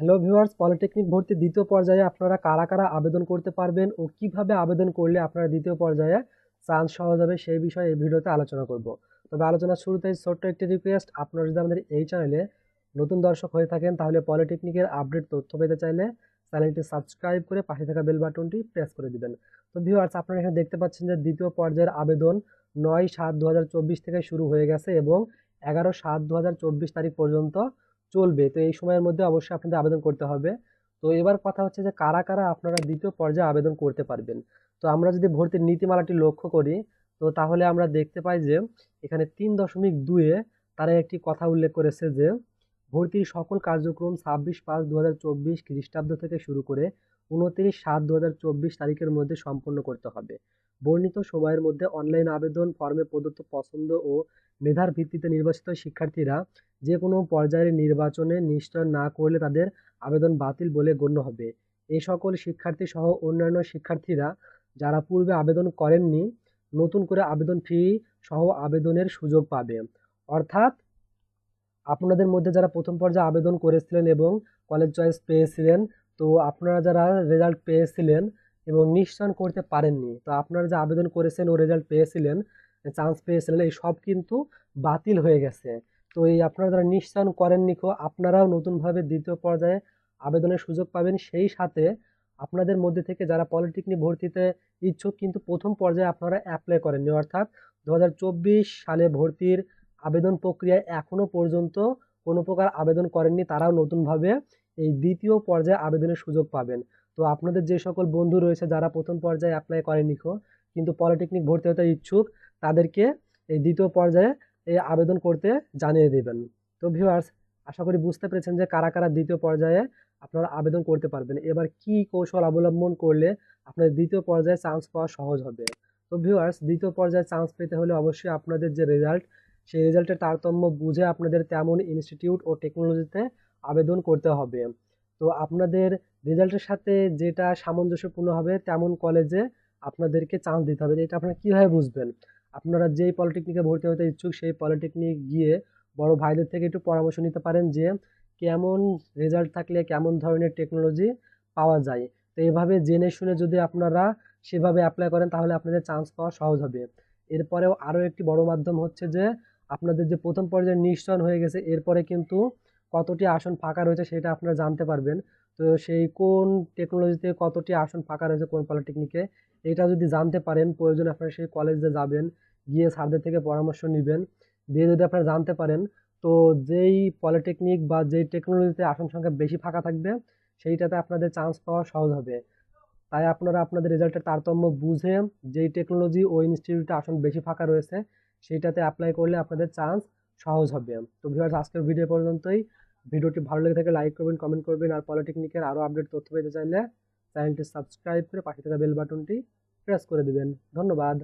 Hello viewers polytechnic ভর্তি দ্বিতীয় পর্যায়ে আপনারা কারা কারা আবেদন করতে পারবেন ও কীভাবে আবেদন করলে আপনারা দ্বিতীয় পর্যায়ে চান্স সহজ হবে সেই বিষয়ে এই ভিডিওতে আলোচনা করব। তবে আলোচনার শুরুতেই ছোট্ট একটি রিকোয়েস্ট আপনারা যদি আমাদের এই চ্যানেলে নতুন দর্শক হয়ে থাকেন, তাহলে পলিটেকনিকের আপডেট তথ্য পেতে চাইলে চ্যানেলটি সাবস্ক্রাইব করে পাশে থাকা বেল বাটনটি প্রেস করে দিবেন। তো ভিউয়ার্স আপনারা এখানে দেখতে পাচ্ছেন যে দ্বিতীয় পর্যায়ের আবেদন নয় সাত দু থেকে শুরু হয়ে গেছে এবং এগারো সাত দু তারিখ পর্যন্ত চলবে। তো এই সময়ের মধ্যে অবশ্যই আপনাদের আবেদন করতে হবে। তো এবার কথা হচ্ছে যে কারা কারা আপনারা দ্বিতীয় পর্যায়ে আবেদন করতে পারবেন। তো আমরা যদি ভর্তির নীতিমালাটি লক্ষ্য করি, তো তাহলে আমরা দেখতে পাই যে এখানে তিন দশমিক দুয়ে তারা একটি কথা উল্লেখ করেছে যে ভর্তির সকল কার্যক্রম ছাব্বিশ পাঁচ দু হাজার চব্বিশ খ্রিস্টাব্দ থেকে শুরু করে উনত্রিশ সাত দু হাজার চব্বিশ তারিখের মধ্যে সম্পন্ন করতে হবে। বর্ণিত সময়ের মধ্যে অনলাইন আবেদন, ফর্মে প্রদত্ত পছন্দ ও মেধার ভিত্তিতে নির্বাচিত শিক্ষার্থীরা যে কোনো পর্যায়ের নির্বাচনে নিশ্চয় না করলে তাদের আবেদন বাতিল বলে গণ্য হবে। এই সকল শিক্ষার্থী সহ অন্যান্য শিক্ষার্থীরা যারা পূর্বে আবেদন করেননি, নতুন করে আবেদন ফি সহ আবেদনের সুযোগ পাবে। অর্থাৎ আপনাদের মধ্যে যারা প্রথম পর্যায়ে আবেদন করেছিলেন এবং কলেজ চয়েস পেয়েছিলেন, তো আপনারা যারা রেজাল্ট পেয়েছিলেন এবং নিশ্চয়ন করতে পারেননি, তো আপনারা যে আবেদন করেছেন ও রেজাল্ট পেয়েছিলেন চান্স পেয়েছিলেন, এই সব কিন্তু বাতিল হয়ে গেছে। তো এই আপনারা যারা নিশ্চয়ন করেননি কো, আপনারাও নতুনভাবে দ্বিতীয় পর্যায়ে আবেদনের সুযোগ পাবেন। সেই সাথে আপনাদের মধ্যে থেকে যারা পলিটেকনিক ভর্তিতে ইচ্ছুক, কিন্তু প্রথম পর্যায়ে আপনারা অ্যাপ্লাই করেননি। অর্থাৎ দু হাজার চব্বিশ সালে ভর্তির আবেদন প্রক্রিয়ায় এখনও পর্যন্ত কোনো প্রকার আবেদন করেননি, তারাও নতুনভাবে এই দ্বিতীয় পর্যায়ে আবেদনের সুযোগ পাবেন। তো আপনাদের যে সকল বন্ধু রয়েছে যারা প্রথম পর্যায়ে অ্যাপ্লাই করেনি কিন্তু পলিটেকনিক ভর্তি হতে ইচ্ছুক, তাদেরকে এই দ্বিতীয় পর্যায়ে এই আবেদন করতে জানিয়ে দেবেন। তো ভিউয়ার্স আশা করি বুঝতে পেরেছেন যে কারা কারা দ্বিতীয় পর্যায়ে আপনারা আবেদন করতে পারবেন। এবার কি কৌশল অবলম্বন করলে আপনার দ্বিতীয় পর্যায়ে চান্স পাওয়া সহজ হবে? তো ভিউয়ার্স দ্বিতীয় পর্যায়ে চান্স পেতে হলে অবশ্যই আপনাদের যে রেজাল্ট সেই রেজাল্টের তারতম্য বুঝে আপনাদের তেমন ইনস্টিটিউট ও টেকনোলজিতে আবেদন করতে হবে। তো আপনাদের রেজাল্টের সাথে যেটা সামঞ্জস্যপূর্ণ হবে, তেমন কলেজে আপনাদেরকে চান্স দিতে হবে। এটা আপনারা কীভাবে বুঝবেন? আপনারা যেই পলিটেকনিকে ভর্তি হতে ইচ্ছুক, সেই পলিটেকনিক গিয়ে বড় ভাইদের থেকে একটু পরামর্শ নিতে পারেন যে, কেমন রেজাল্ট থাকলে কেমন ধরনের টেকনোলজি পাওয়া যায়। তো এভাবে জেনে শুনে যদি আপনারা সেভাবে অ্যাপ্লাই করেন, তাহলে আপনাদের চান্স পাওয়া সহজ হবে। এরপরেও আরও একটি বড় মাধ্যম হচ্ছে যে আপনাদের যে প্রথম পর্যায়ে নিশ্চয়ন হয়ে গেছে, এরপরে কিন্তু কতটি আসন ফাঁকা রয়েছে সেটা আপনারা জানতে পারবেন। তো সেই কোন টেকনোলজিতে কতটি আসন ফাঁকা রয়েছে কোন পলিটেকনিকে এটা যদি জানতে পারেন, প্রয়োজন আপনারা সেই কলেজে যাবেন, গিয়ে স্যারদের থেকে পরামর্শ নেবেন। দিয়ে যদি আপনারা জানতে পারেন, তো যেই পলিটেকনিক বা যেই টেকনোলজিতে আসন সংখ্যা বেশি ফাঁকা থাকবে, সেইটাতে আপনাদের চান্স পাওয়া সহজ হবে। তাই আপনারা আপনাদের রেজাল্টের তারতম্য বুঝে যেই টেকনোলজি ও ইনস্টিটিউটে আসন বেশি ফাঁকা রয়েছে সেইটাতে অ্যাপ্লাই করলে আপনাদের চান্স সহজ হবে। তো ভিউয়ার্স আজকের ভিডিও পর্যন্তই। ভিডিওটি ভালো লেগে থাকে লাইক করবেন কমেন্ট করবেন আর পলিটেকনিকের আরও আপডেট তথ্য পেতে চাইলে চ্যানেলটি সাবস্ক্রাইব করে পাশে থাকা বেল বাটনটি প্রেস করে দিবেন। ধন্যবাদ।